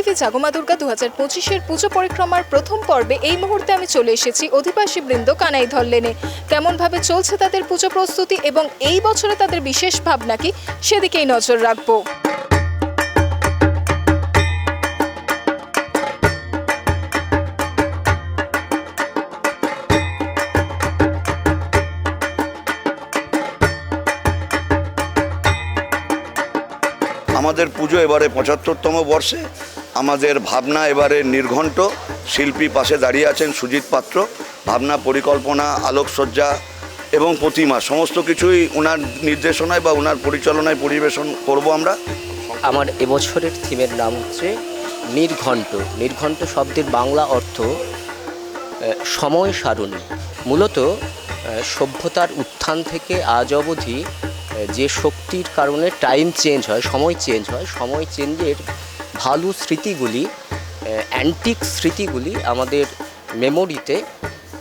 জাগমা দুর্গা দু হাজার পঁচিশের পুজো পরিক্রমার প্রথম পর্বে এই মুহূর্তে আমি চলে এসেছি অধিবাসী বৃন্দ কানাই ধরলেনে কেমনভাবে চলছে তাদের পুজো প্রস্তুতি এবং এই বছরে তাদের বিশেষ ভাবনা কি, সেদিকেই নজর রাখব। আমাদের পুজো এবারে পঁচাত্তরতম বর্ষে। আমাদের ভাবনা এবারে নির্ঘণ্ট। শিল্পী পাশে দাঁড়িয়ে আছেন সুজিত পাত্র। ভাবনা, পরিকল্পনা, আলোকসজ্জা এবং প্রতিমা, সমস্ত কিছুই ওনার নির্দেশনায় বা ওনার পরিচালনায় পরিবেশন করব আমরা। আমার এবছরের থিমের নাম হচ্ছে নির্ঘণ্ট। নির্ঘণ্ট শব্দের বাংলা অর্থ সময় সারণী। মূলত সভ্যতার উত্থান থেকে আজ অবধি যে শক্তির কারণে টাইম চেঞ্জ হয়, সময় চেঞ্জ হয়, সময় চেঞ্জের ভালো স্মৃতিগুলি অ্যান্টিক স্মৃতিগুলি আমাদের মেমোরিতে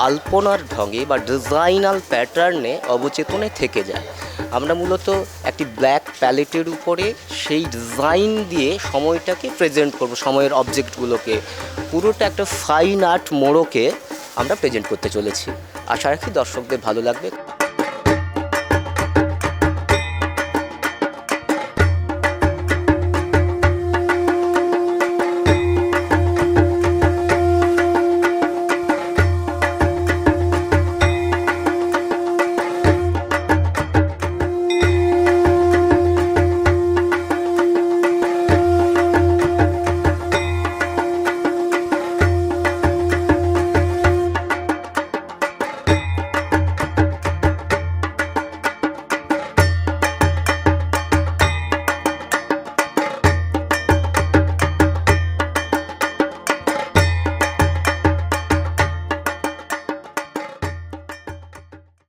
আলপনার ঢঙে বা ডিজাইনাল প্যাটার্নে অবচেতনে থেকে যায়। আমরা মূলত একটি ব্ল্যাক প্যালেটের উপরে সেই ডিজাইন দিয়ে সময়টাকে প্রেজেন্ট করব, সময়ের অবজেক্টগুলোকে পুরোটা একটা ফাইন আর্ট মোড়কে আমরা প্রেজেন্ট করতে চলেছি। আশা রাখি দর্শকদের ভালো লাগবে।